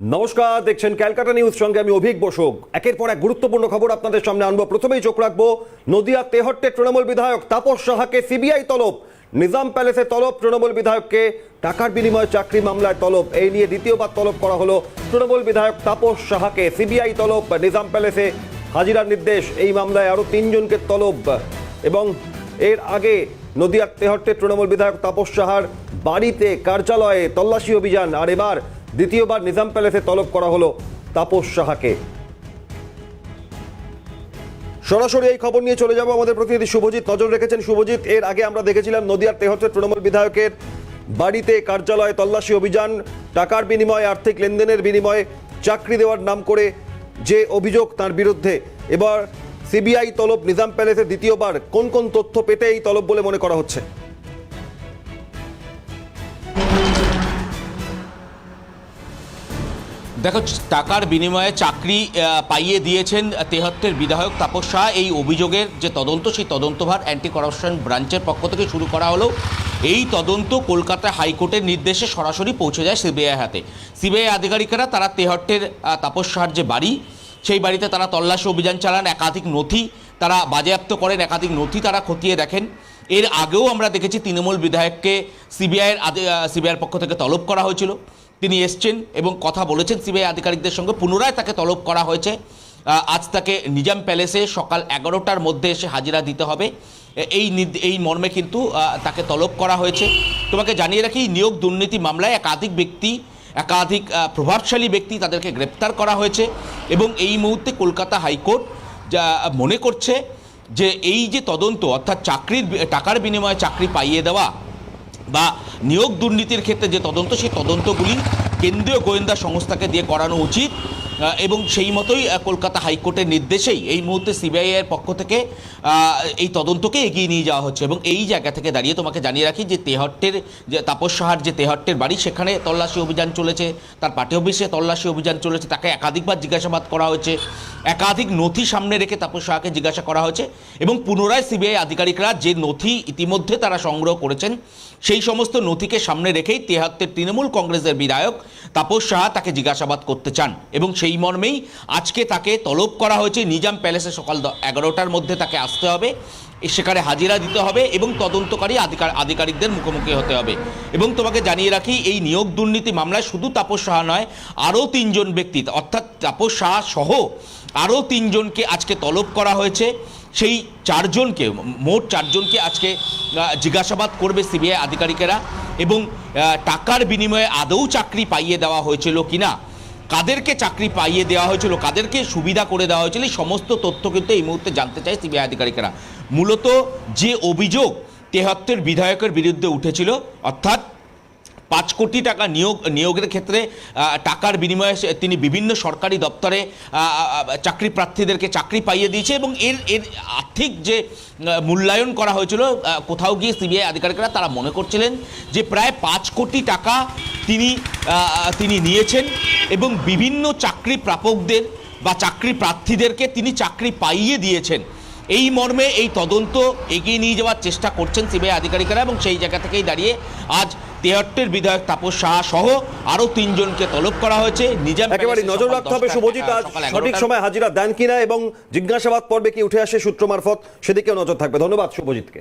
নমস্কার, দেখছেন ক্যালকাটা নিউজ। সঙ্গে আমি অভিক বসুক। একের পর এক গুরুত্বপূর্ণ খবর আপনাদের সামনে আনব। প্রথমেই চোখ রাখব, নদিয়া তেহট্টে তৃণমূল বিধায়ক তাপস সাহাকে সিবিআই তলব। নিজাম প্যালেসে তলব তৃণমূল বিধায়ককে। টাকার বিনিময়ে চাকরি মামলায় তলব। এই নিয়ে দ্বিতীয়বার তলব করা হলো তৃণমূল বিধায়ক তাপস সাহাকে। সিবিআই তলব, নিজাম প্যালেসে হাজিরার নির্দেশ। এই মামলায় আরও তিনজনকে তলব। এবং এর আগে নদিয়ার তেহট্টে তৃণমূল বিধায়ক তাপস সাহার বাড়িতে কার্যালয়ে তল্লাশি অভিযান। আর এবার দ্বিতীয়বার নিজাম প্যালেসে তলব করা হলো তাপস সাহাকে। সরাসরি এই খবর নিয়ে চলে যাব আমাদের প্রতিনিধি শুভজিৎ। নজর রেখেছেন শুভজিৎ, এর আগে আমরা দেখেছিলাম নদিয়ার তেহট্টের তৃণমূল বিধায়কের বাড়িতে কার্যালয়ে তল্লাশি অভিযান, টাকার বিনিময়ে আর্থিক লেনদেনের বিনিময়ে চাকরি দেওয়ার নাম করে যে অভিযোগ তার বিরুদ্ধে। এবার সিবিআই তলব নিজাম প্যালেসে দ্বিতীয়বার। কোন কোন তথ্য পেতে এই তলব বলে মনে করা হচ্ছে? দেখো, টাকার বিনিময়ে চাকরি পাইয়ে দিয়েছেন তেহট্টের বিধায়ক তাপস শাহ এই অভিযোগের যে তদন্ত, সেই তদন্তভার অ্যান্টি করাপশন ব্রাঞ্চের পক্ষ থেকে শুরু করা হলো। এই তদন্ত কলকাতা হাইকোর্টের নির্দেশে সরাসরি পৌঁছে যায় সিবিআই হাতে। সিবিআই আধিকারিকেরা তারা তেহট্টের তাপস শাহর যে বাড়ি, সেই বাড়িতে তারা তল্লাশি অভিযান চালান, একাধিক নথি তারা বাজেয়াপ্ত করেন, একাধিক নথি তারা খতিয়ে দেখেন। এর আগেও আমরা দেখেছি তৃণমূল বিধায়ককে সিবিআইয়ের সিবিআইয়ের পক্ষ থেকে তলব করা হয়েছিল। তিনি এসছেন এবং কথা বলেছেন সিবিআই আধিকারিকদের সঙ্গে। পুনরায় তাকে তলব করা হয়েছে। আজ তাকে নিজাম প্যালেসে সকাল এগারোটার মধ্যে এসে হাজিরা দিতে হবে। এই এই মর্মে কিন্তু তাকে তলব করা হয়েছে। তোমাকে জানিয়ে রাখি, নিয়োগ দুর্নীতি মামলায় একাধিক ব্যক্তি, একাধিক প্রভাবশালী ব্যক্তি তাদেরকে গ্রেপ্তার করা হয়েছে এবং এই মুহূর্তে কলকাতা হাইকোর্ট যা মনে করছে যে এই যে তদন্ত, অর্থাৎ চাকরির টাকার বিনিময়ে চাকরি পাইয়ে দেওয়া বা নিয়োগ দুর্নীতির ক্ষেত্রে যে তদন্ত সেই তদন্তগুলি কেন্দ্রীয় গোয়েন্দা সংস্থাকে দিয়ে করানো উচিত। এবং সেই মতোই কলকাতা হাইকোর্টের নির্দেশেই এই মুহূর্তে সিবিআই এর পক্ষ থেকে এই তদন্তকে এগিয়ে নিয়ে যাওয়া হচ্ছে এবং এই জায়গা থেকে দাঁড়িয়ে তোমাকে জানিয়ে রাখি যে তেহট্টের, যে তাপস সাহার যে তেহট্টের বাড়ি, সেখানে তল্লাশি অভিযান চলেছে, তার পার্টি অফিসে তল্লাশি অভিযান চলেছে, তাকে একাধিকবার জিজ্ঞাসাবাদ করা হয়েছে, একাধিক নথি সামনে রেখে তাপস সাহাকে জিজ্ঞাসা করা হয়েছে এবং পুনরায় সিবিআই আধিকারিকরা যে নথি ইতিমধ্যে তারা সংগ্রহ করেছেন, সেই সমস্ত নথিকে সামনে রেখেই তেহাত্তের তৃণমূল কংগ্রেসের বিধায়ক তাপস সাহা তাকে জিজ্ঞাসাবাদ করতে চান এবং সেই মর্মেই আজকে তাকে তলব করা হয়েছে। নিজাম প্যালেসে সকাল এগারোটার মধ্যে তাকে আসতে হবে। সেখানে হাজিরা দিতে হবে এবং তদন্তকারী আধিকার আধিকারিকদের মুখোমুখি হতে হবে। এবং তোমাকে জানিয়ে রাখি, এই নিয়োগ দুর্নীতি মামলায় শুধু তাপস সাহা নয়, আরও তিনজন ব্যক্তি, অর্থাৎ তাপস সাহা সহ আরও তিনজনকে আজকে তলব করা হয়েছে। সেই চারজনকে, মোট চারজনকে আজকে জিজ্ঞাসাবাদ করবে সিবিআই আধিকারিকেরা এবং টাকার বিনিময়ে আদৌ চাকরি পাইয়ে দেওয়া হয়েছিল কিনা। কাদেরকে চাকরি পাইয়ে দেওয়া হয়েছিল, কাদেরকে সুবিধা করে দেওয়া হয়েছিল, এই সমস্ত তথ্য কিন্তু এই মুহূর্তে জানতে চায় সিবিআই আধিকারিকেরা। মূলত যে অভিযোগ তেহাত্তর বিধায়কের বিরুদ্ধে উঠেছিল, অর্থাৎ পাঁচ কোটি টাকা নিয়োগ, নিয়োগের ক্ষেত্রে টাকার বিনিময়ে তিনি বিভিন্ন সরকারি দপ্তরে চাকরি প্রার্থীদেরকে চাকরি পাইয়ে দিয়েছে এবং এর এর আর্থিক যে মূল্যায়ন করা হয়েছিল কোথাও গিয়ে সিবিআই আধিকারিকরা তারা মনে করছিলেন যে প্রায় পাঁচ কোটি টাকা তিনি তিনি নিয়েছেন। এবং বিভিন্ন চাকরি প্রাপকদের বা চাকরি প্রার্থীদেরকে তিনি চাকরি পাইয়ে দিয়েছেন। এই মর্মে এই তদন্ত এগিয়ে নিয়ে যাওয়ার চেষ্টা করছেন সিবিআই আধিকারিকেরা এবং সেই জায়গা থেকেই দাঁড়িয়ে আজ তেহট্টের বিধায়ক তাপস সাহা সহ আরও তিনজনকে তলব করা হয়েছে। নিজাম একেবারে নজর রাখতে হবে শুভজিৎ আজ সঠিক সময় হাজিরা দেন কিনা এবং জিজ্ঞাসাবাদ পর্বে কি উঠে আসে সূত্র মারফত সেদিকেও নজর থাকবে। ধন্যবাদ শুভজিৎকে